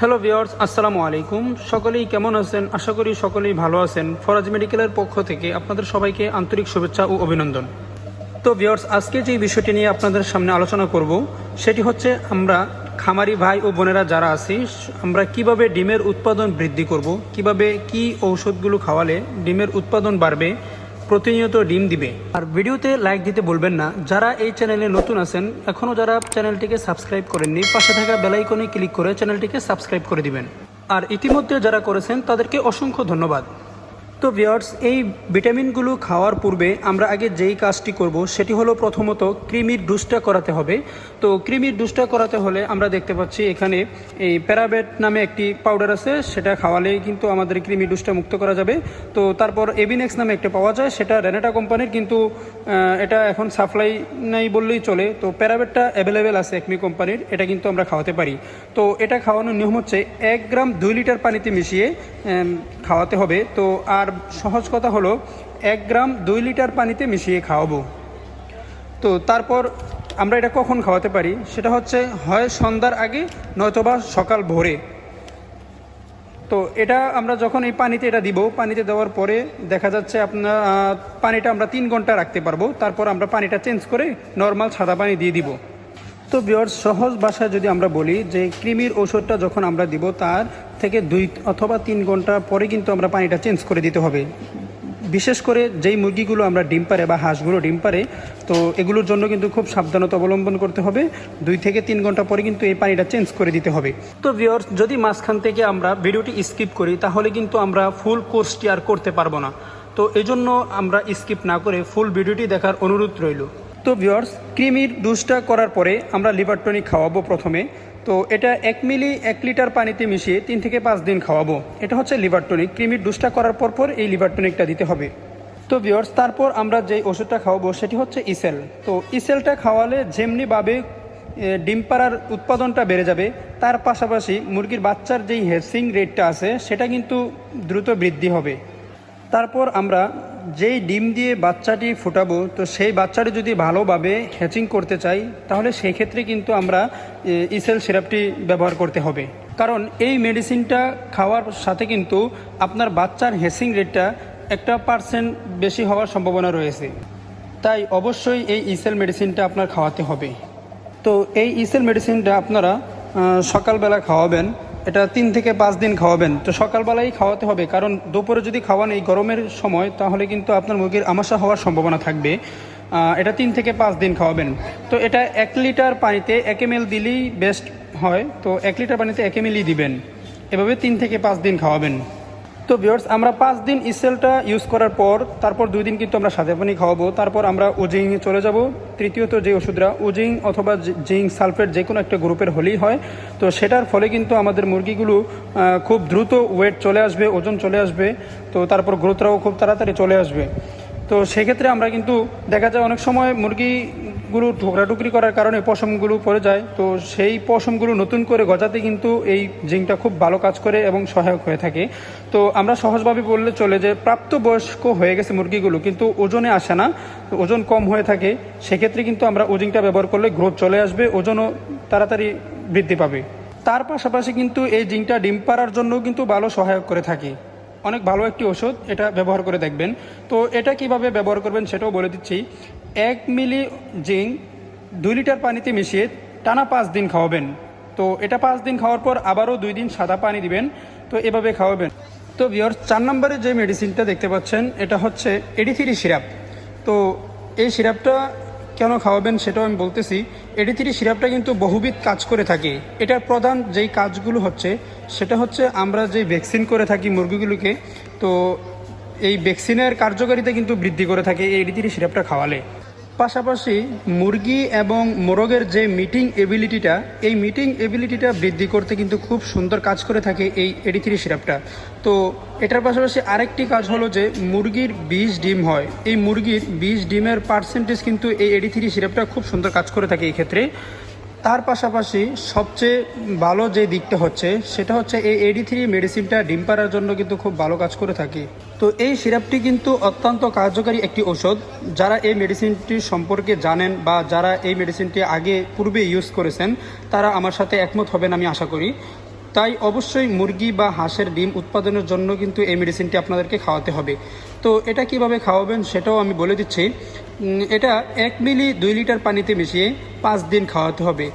Hello viewers আসসালামু আলাইকুম সকলেই কেমন আছেন? আশা করি সকলেই ভালো আছেন। ফরাজ মেডিকেলের পক্ষ থেকে আপনাদের সবাইকে আন্তরিক শুভেচ্ছা ও অভিনন্দন। তো ভিওর্স আজকে যে বিষয়টি নিয়ে আপনাদের সামনে আলোচনা করব, সেটি হচ্ছে আমরা খামারি ভাই ও বোনেরা যারা আছি, আমরা কীভাবে ডিমের উৎপাদন বৃদ্ধি করব, কীভাবে কি ঔষধগুলো খাওয়ালে ডিমের উৎপাদন বাড়বে প্রতিনিয়ত ডিম দিবে। আর ভিডিওতে লাইক দিতে বলবেন না। যারা এই চ্যানেলে নতুন আছেন এখনও যারা চ্যানেলটিকে সাবস্ক্রাইব করেননি, পাশে থাকা বেলাইকনে ক্লিক করে চ্যানেলটিকে সাবস্ক্রাইব করে দিবেন। আর ইতিমধ্যে যারা করেছেন, তাদেরকে অসংখ্য ধন্যবাদ। তো ভিওর্স এই ভিটামিনগুলো খাওয়ার পূর্বে আমরা আগে যেই কাজটি করব সেটি হলো প্রথমত কৃমির ডুসটা করাতে হবে। তো কৃমির ডুসটা করাতে হলে আমরা দেখতে পাচ্ছি এখানে এই প্যারাবেট নামে একটি পাউডার আছে, সেটা খাওয়ালেই কিন্তু আমাদের কৃমি ডুসটা মুক্ত করা যাবে। তো তারপর এবিনেক্স নামে একটা পাওয়া যায়, সেটা রেনেটা কোম্পানির কিন্তু এটা এখন সাপ্লাই নাই বললেই চলে। তো প্যারাবেটটা অ্যাভেলেবেল আছে একমি কোম্পানির, এটা কিন্তু আমরা খাওয়াতে পারি। তো এটা খাওয়ানোর নিয়ম হচ্ছে এক গ্রাম দুই লিটার পানিতে মিশিয়ে খাওয়াতে হবে। তো আর সহজ কথা হলো, এক গ্রাম দুই লিটার পানিতে মিশিয়ে খাওয়াবো। তো তারপর আমরা এটা কখন খাওয়াতে পারি? সেটা হচ্ছে হয় সন্ধ্যার আগে নয়তোবা সকাল ভোরে। তো এটা আমরা যখন এই পানিতে এটা দিব, পানিতে দেওয়ার পরে দেখা যাচ্ছে আপনার পানিটা আমরা তিন ঘণ্টা রাখতে পারব। তারপর আমরা পানিটা চেঞ্জ করে নর্মাল সাদা পানি দিয়ে দিব। তো বিয়ার সহজ ভাষায় যদি আমরা বলি যে কৃমির ওষুধটা যখন আমরা দিব, তার থেকে দুই অথবা তিন ঘণ্টা পরে কিন্তু আমরা পানিটা চেঞ্জ করে দিতে হবে। বিশেষ করে যেই মুরগিগুলো আমরা ডিম পারে বা হাঁসগুলো ডিম পারে তো এগুলোর জন্য কিন্তু খুব সাবধানতা অবলম্বন করতে হবে। দুই থেকে তিন ঘণ্টা পরে কিন্তু এই পানিটা চেঞ্জ করে দিতে হবে। তো ভিওর্স যদি মাঝখান থেকে আমরা ভিডিওটি স্কিপ করি, তাহলে কিন্তু আমরা ফুল কোর্সটি আর করতে পারব না। তো এই জন্য আমরা স্কিপ না করে ফুল ভিডিওটি দেখার অনুরোধ রইল। তো ভিওর্স ক্রিমির ডুসটা করার পরে আমরা লিভার টনিক খাওয়াবো প্রথমে। তো এটা এক মিলি, এক লিটার পানিতে মিশিয়ে তিন থেকে পাঁচ দিন খাওয়াবো। এটা হচ্ছে লিভার টনিক। ক্রিমির ডুসটা করার পর পর এই লিভার টনিকটা দিতে হবে। তো ভিওর্স তারপর আমরা যে ওষুধটা খাওয়াবো সেটি হচ্ছে ইসেল। তো ইসেলটা খাওয়ালে যেমনিভাবে ডিম পাড়ার উৎপাদনটা বেড়ে যাবে, তার পাশাপাশি মুরগির বাচ্চার যেই হেসিং রেটটা আছে, সেটা কিন্তু দ্রুত বৃদ্ধি হবে। তারপর আমরা যেই ডিম দিয়ে বাচ্চাটি ফোটাবো, তো সেই বাচ্চাটি যদি ভালোভাবে হ্যাচিং করতে চাই, তাহলে সেই ক্ষেত্রে কিন্তু আমরা ইসেল সিরাপটি ব্যবহার করতে হবে। কারণ এই মেডিসিনটা খাওয়ার সাথে কিন্তু আপনার বাচ্চার হ্যাচিং রেটটা একটা পার্সেন্ট বেশি হওয়ার সম্ভাবনা রয়েছে। তাই অবশ্যই এই ইসেল মেডিসিনটা আপনার খাওয়াতে হবে। তো এই ইসেল মেডিসিনটা আপনারা সকালবেলা খাওয়াবেন। এটা তিন থেকে পাঁচ দিন খাওয়াবেন। তো সকালবেলাই খাওয়াতে হবে, কারণ দুপুরে যদি খাওয়ান এই গরমের সময়, তাহলে কিন্তু আপনার মুরগির আমাশা হওয়ার সম্ভাবনা থাকবে। এটা তিন থেকে পাঁচ দিন খাওয়াবেন। তো এটা এক লিটার পানিতে এক এম দিলেই বেস্ট হয়। তো এক লিটার পানিতে এক এম দিবেন। এভাবে তিন থেকে পাঁচ দিন খাওয়াবেন। তো ভিউয়ার্স আমরা পাঁচ দিন ইসেলটা ইউজ করার পর, তারপর দুই দিন কিন্তু আমরা সাদা পানি খাওয়াবো। তারপর আমরা উজিংয়ে চলে যাব। তৃতীয়ত যে ওষুধরা উজিং অথবা জি- সালফেট যে কোনো একটা গ্রুপের হলেই হয়। তো সেটার ফলে কিন্তু আমাদের মুরগিগুলো খুব দ্রুত ওয়েট চলে আসবে, ওজন চলে আসবে। তো তারপর গ্রোথরাও খুব তাড়াতাড়ি চলে আসবে। তো সেক্ষেত্রে আমরা কিন্তু দেখা যায় অনেক সময় মুরগিগুলো ঠোকরাটুকরি করার কারণে পশমগুলো পড়ে যায়। তো সেই পশমগুলো নতুন করে গজাতে কিন্তু এই জিঙ্কটা খুব ভালো কাজ করে এবং সহায়ক হয়ে থাকে। তো আমরা সহজভাবে বললে চলে যে প্রাপ্তবয়স্ক হয়ে গেছে মুরগিগুলো, কিন্তু ওজনে আসে না, ওজন কম হয়ে থাকে। সেক্ষেত্রে কিন্তু আমরা ওজিংটা ব্যবহার করলে গ্রোথ চলে আসবে, ওজনও তাড়াতাড়ি বৃদ্ধি পাবে। তার পাশাপাশি কিন্তু এই জিঙ্কটা ডিম পাড়ার জন্যও কিন্তু ভালো সহায়ক করে থাকে। অনেক ভালো একটি ওষুধ এটা ব্যবহার করে দেখবেন। তো এটা কীভাবে ব্যবহার করবেন সেটাও বলে দিচ্ছি। এক মিলি জিঙ্ক দুই লিটার পানিতে মিশিয়ে টানা পাঁচ দিন খাওয়াবেন। তো এটা পাঁচ দিন খাওয়ার পর আবারও দুই দিন সাদা পানি দিবেন। তো এভাবে খাওয়াবেন। তো বিয়র চার নম্বরে যে মেডিসিনটা দেখতে পাচ্ছেন, এটা হচ্ছে এডিথিরি সিরাপ। তো এই সিরাপটা কেন খাওয়াবেন সেটাও আমি বলতেছি। এডি থ্রি সিরাপটা কিন্তু বহুবিধ কাজ করে থাকে। এটার প্রধান যেই কাজগুলো হচ্ছে, সেটা হচ্ছে আমরা যে ভ্যাকসিন করে থাকি মুরগিগুলোকে, তো এই ভ্যাকসিনের কার্যকারিতা কিন্তু বৃদ্ধি করে থাকে এই এডি থ্রি সিরাপটা খাওয়ালে। পাশাপাশি মুরগি এবং মোরগের যে মিটিং এবিলিটিটা এই মিটিং এবিলিটিটা বৃদ্ধি করতে কিন্তু খুব সুন্দর কাজ করে থাকে এই এডি থ্রি সিরাপটা তো এটার পাশাপাশি আরেকটি কাজ হলো যে মুরগির বীজ ডিম হয়। এই মুরগির বীজ ডিমের পার্সেন্টেজ কিন্তু এই এডি থ্রি সিরাপটা খুব সুন্দর কাজ করে থাকে এই ক্ষেত্রে। তার পাশাপাশি সবচেয়ে ভালো যে দিকটা হচ্ছে, সেটা হচ্ছে এই এডি থ্রি মেডিসিনটা ডিম পাড়ার জন্য কিন্তু খুব ভালো কাজ করে থাকে। তো এই সিরাপটি কিন্তু অত্যন্ত কার্যকারী একটি ওষুধ যারা এই মেডিসিনটি সম্পর্কে জানেন বা যারা এই মেডিসিনটি আগে পূর্বে ইউজ করেছেন, তারা আমার সাথে একমত হবেন আমি আশা করি। তাই অবশ্যই মুরগি বা হাঁসের ডিম উৎপাদনের জন্য কিন্তু এই মেডিসিনটি আপনাদেরকে খাওয়াতে হবে। তো এটা কীভাবে খাওয়াবেন সেটাও আমি বলে দিচ্ছি। এটা এক মিলি দুই লিটার পানিতে মিশিয়ে পাঁচ দিন খাওয়াতে হবে।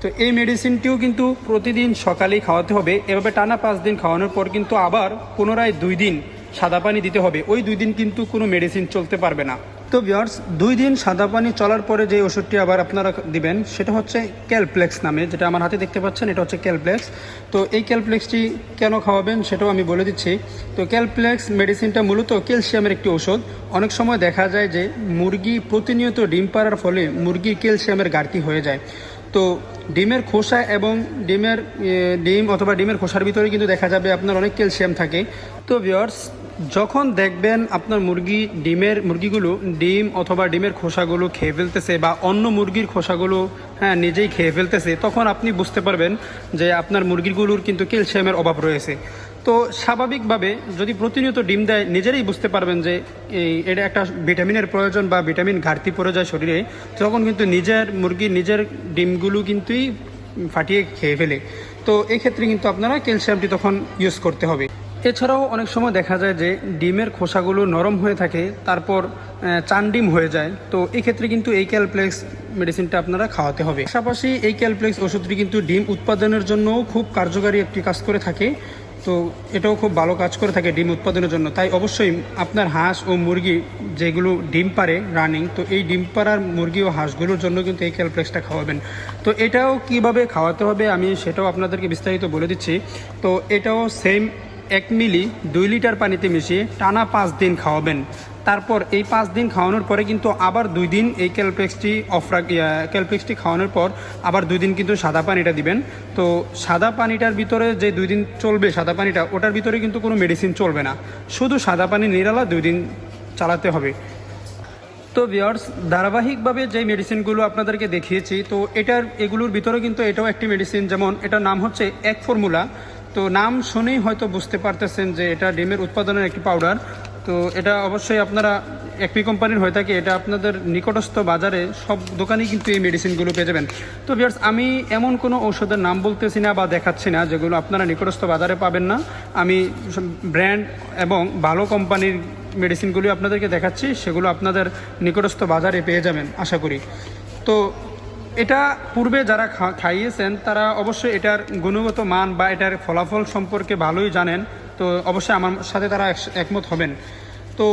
তো এই মেডিসিনটিও কিন্তু প্রতিদিন সকালেই খাওয়াতে হবে। এভাবে টানা পাঁচ দিন খাওয়ানোর পর কিন্তু আবার পুনরায় দুই দিন সাদা পানি দিতে হবে। ওই দুই দিন কিন্তু কোনো মেডিসিন চলতে পারবে না। তো বিয়ার্স দুই দিন সাদা পানি চলার পরে যে ওষুধটি আবার আপনারা দিবেন, সেটা হচ্ছে ক্যালপ্লেক্স নামে, যেটা আমার হাতে দেখতে পাচ্ছেন, এটা হচ্ছে ক্যালপ্লেক্স তো এই ক্যালপ্লেক্সটি কেন খাওয়াবেন সেটাও আমি বলে দিচ্ছি। তো ক্যালপ্লেক্স মেডিসিনটা মূলত ক্যালসিয়ামের একটি ওষুধ অনেক সময় দেখা যায় যে মুরগি প্রতিনিয়ত ডিম পাড়ার ফলে মুরগির ক্যালসিয়ামের ঘাটতি হয়ে যায়। তো ডিমের খোসা এবং ডিমের ডিম অথবা ডিমের খোসার ভিতরে কিন্তু দেখা যাবে আপনার অনেক ক্যালসিয়াম থাকে। তো ভিওর্স যখন দেখবেন আপনার মুরগি ডিমের মুরগিগুলো ডিম অথবা ডিমের খোসাগুলো খেয়ে ফেলতেছে বা অন্য মুরগির খোসাগুলো হ্যাঁ নিজেই খেয়ে ফেলতেছে, তখন আপনি বুঝতে পারবেন যে আপনার মুরগিগুলোর কিন্তু ক্যালসিয়ামের অভাব রয়েছে। তো স্বাভাবিকভাবে যদি প্রতিনিয়ত ডিম দেয়, নিজেরাই বুঝতে পারবেন যে এই, এটা একটা ভিটামিনের প্রয়োজন বা ভিটামিন ঘাটতি পড়ে যায় শরীরে, তখন কিন্তু নিজের মুরগি, নিজের ডিমগুলো কিন্তুই ফাটিয়ে খেয়ে ফেলে। তো এক্ষেত্রে ক্ষেত্রে কিন্তু আপনারা ক্যালসিয়ামটি তখন ইউজ করতে হবে। এছাড়াও অনেক সময় দেখা যায় যে ডিমের খোসাগুলো নরম হয়ে থাকে, তারপর চান ডিম হয়ে যায়। তো এই ক্ষেত্রে কিন্তু এই ক্যালপ্লেক্স মেডিসিনটা আপনারা খাওয়াতে হবে। পাশাপাশি এই ক্যালপ্লেক্স ওষুধটি কিন্তু ডিম উৎপাদনের জন্য খুব কার্যকারী একটি কাজ করে থাকে। তো এটাও খুব ভালো কাজ করে থাকে ডিম উৎপাদনের জন্য। তাই অবশ্যই আপনার হাঁস ও মুরগি যেগুলো ডিম পারে রানিং, তো এই ডিম পাড়ার মুরগি ও হাঁসগুলোর জন্য কিন্তু এই ক্যালপ্লেক্সটা খাওয়াবেন। তো এটাও কীভাবে খাওয়াতে হবে আমি সেটাও আপনাদেরকে বিস্তারিত বলে দিচ্ছি। তো এটাও সেম এক মিলি দুই লিটার পানিতে মিশিয়ে টানা পাঁচ দিন খাওয়াবেন। তারপর এই পাঁচ দিন খাওয়ানোর পরে কিন্তু আবার দুই দিন এই ক্যালপ্লেক্সটি অফ রাখ ক্যালপ্লেক্সটি খাওয়ানোর পর আবার দুই দিন কিন্তু সাদা পানিটা দিবেন। তো সাদা পানিটার ভিতরে যে দুই দিন চলবে সাদা পানিটা, ওটার ভিতরে কিন্তু কোনো মেডিসিন চলবে না। শুধু সাদা পানি নিরালা দুই দিন চালাতে হবে। তো ভিওর্স ধারাবাহিকভাবে যে মেডিসিনগুলো আপনাদেরকে দেখিয়েছি, তো এটার, এগুলোর ভিতরে কিন্তু এটাও একটি মেডিসিন যেমন এটার নাম হচ্ছে এক ফর্মুলা তো নাম শুনেই হয়তো বুঝতে পারতেছেন যে এটা ডিমের উৎপাদনের একটি পাউডার তো এটা অবশ্যই আপনারা একপি কোম্পানির হয়ে থাকে, এটা আপনাদের নিকটস্থ বাজারে সব দোকানেই কিন্তু এই মেডিসিনগুলো পেয়ে যাবেন। তো ভিওর্স আমি এমন কোনো ঔষধের নাম বলতেছি না বা দেখাচ্ছি না, যেগুলো আপনারা নিকটস্থ বাজারে পাবেন না। আমি ব্র্যান্ড এবং ভালো কোম্পানির মেডিসিনগুলি আপনাদেরকে দেখাচ্ছি, সেগুলো আপনাদের নিকটস্থ বাজারে পেয়ে যাবেন, আশা করি। তো এটা পূর্বে যারা খাইয়েছেন, তারা অবশ্যই এটার গুণগত মান বা এটার ফলাফল সম্পর্কে ভালোই জানেন। তো অবশ্যই আমার সাথে তারা একমত হবেন। তো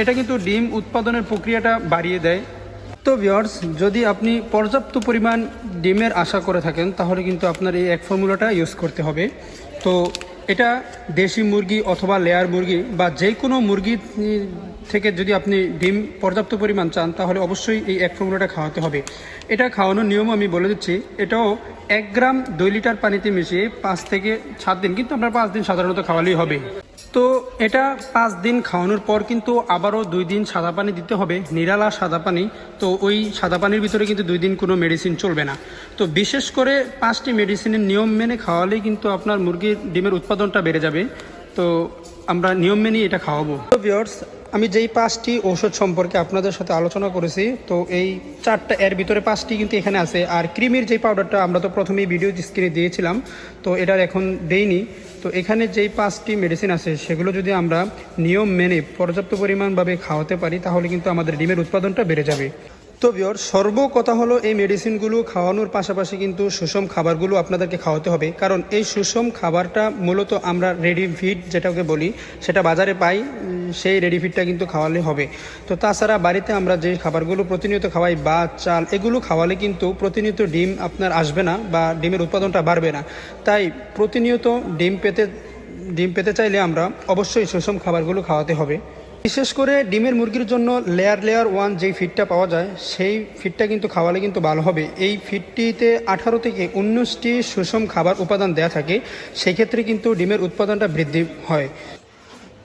এটা কিন্তু ডিম উৎপাদনের প্রক্রিয়াটা বাড়িয়ে দেয়। তো ভিওর্স যদি আপনি পর্যাপ্ত পরিমাণ ডিমের আশা করে থাকেন, তাহলে কিন্তু আপনার এই এক ফর্মুলাটা ইউজ করতে হবে। তো এটা দেশি মুরগি অথবা লেয়ার মুরগি বা যে কোনো মুরগি থেকে যদি আপনি ডিম পর্যাপ্ত পরিমাণ চান, তাহলে অবশ্যই এই এক ফর্মুলাটা খাওয়াতে হবে। এটা খাওয়ানোর নিয়ম আমি বলে দিচ্ছি, এটাও এক গ্রাম দুই লিটার পানিতে মিশিয়ে পাঁচ থেকে সাত দিন, কিন্তু আপনার পাঁচ দিন সাধারণত খাওয়ালেই হবে। তো এটা পাঁচ দিন খাওয়ানোর পর কিন্তু আবারও দুই দিন সাদা পানি দিতে হবে, নিরালা সাদা পানি। তো ওই সাদা পানির ভিতরে কিন্তু দুই দিন কোনো মেডিসিন চলবে না। তো বিশেষ করে পাঁচটি মেডিসিনের নিয়ম মেনে খাওয়ালেই কিন্তু আপনার মুরগির ডিমের উৎপাদনটা বেড়ে যাবে। তো আমরা নিয়ম মেনেই এটা খাওয়াবো। তো ভিওর্স আমি যেই পাঁচটি ঔষধ সম্পর্কে আপনাদের সাথে আলোচনা করেছি, তো এই চারটা, এর ভিতরে পাঁচটি কিন্তু এখানে আছে। আর ক্রিমির যেই পাউডারটা আমরা তো প্রথমেই ভিডিও স্ক্রিনে দিয়েছিলাম, তো এটার এখন দেইনি। তো এখানে যেই পাঁচটি মেডিসিন আছে, সেগুলো যদি আমরা নিয়ম মেনে পর্যাপ্ত পরিমাণভাবে খাওয়াতে পারি, তাহলে কিন্তু আমাদের ডিমের উৎপাদনটা বেড়ে যাবে। তো বিয়র সর্ব কথা হলো এই মেডিসিনগুলো খাওয়ানোর পাশাপাশি কিন্তু সুষম খাবারগুলো আপনাদেরকে খাওয়াতে হবে। কারণ এই সুষম খাবারটা মূলত আমরা রেডি ফিড যেটাকে বলি, সেটা বাজারে পাই, সেই রেডি ফিডটা কিন্তু খাওয়ালে হবে। তো তাছাড়া বাড়িতে আমরা যে খাবারগুলো প্রতিনিয়ত খাওয়াই বা চাল, এগুলো খাওয়ালে কিন্তু প্রতিনিয়ত ডিম আপনার আসবে না বা ডিমের উৎপাদনটা বাড়বে না। তাই প্রতিনিয়ত ডিম পেতে ডিম পেতে চাইলে আমরা অবশ্যই সুষম খাবারগুলো খাওয়াতে হবে। বিশেষ করে ডিমের মুরগির জন্য লেয়ার লেয়ার ওয়ান যেই ফিডটা পাওয়া যায়, সেই ফিডটা কিন্তু খাওয়ালে কিন্তু ভালো হবে। এই ফিডটিতে আঠারো থেকে উনিশটি সুষম খাবার উপাদান দেওয়া থাকে, সেক্ষেত্রে কিন্তু ডিমের উৎপাদনটা বৃদ্ধি হয়।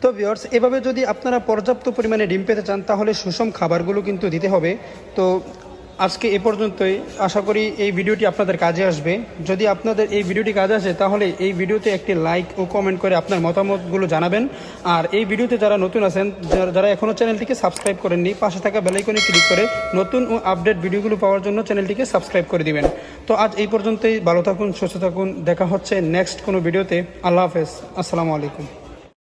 তো ভিওর্স এভাবে যদি আপনারা পর্যাপ্ত পরিমাণে ডিম পেতে চান, তাহলে সুষম খাবারগুলো কিন্তু দিতে হবে। তো আজকে এ পর্যন্তই। আশা করি এই ভিডিওটি আপনাদের কাজে আসবে। যদি আপনাদের এই ভিডিওটি কাজে আসে, তাহলে এই ভিডিওতে একটি লাইক ও কমেন্ট করে আপনার মতামতগুলো জানাবেন। আর এই ভিডিওতে যারা নতুন আছেন, যারা- এখনও চ্যানেলটিকে সাবস্ক্রাইব করেননি, পাশে থাকা বেলাইকনে ক্লিক করে নতুন ও আপডেট ভিডিওগুলো পাওয়ার জন্য চ্যানেলটিকে সাবস্ক্রাইব করে দিবেন। তো আজ এই পর্যন্তই। ভালো থাকুন, সুস্থ থাকুন। দেখা হচ্ছে নেক্সট কোনো ভিডিওতে। আল্লাহ হাফেজ। আসসালামু আলাইকুম।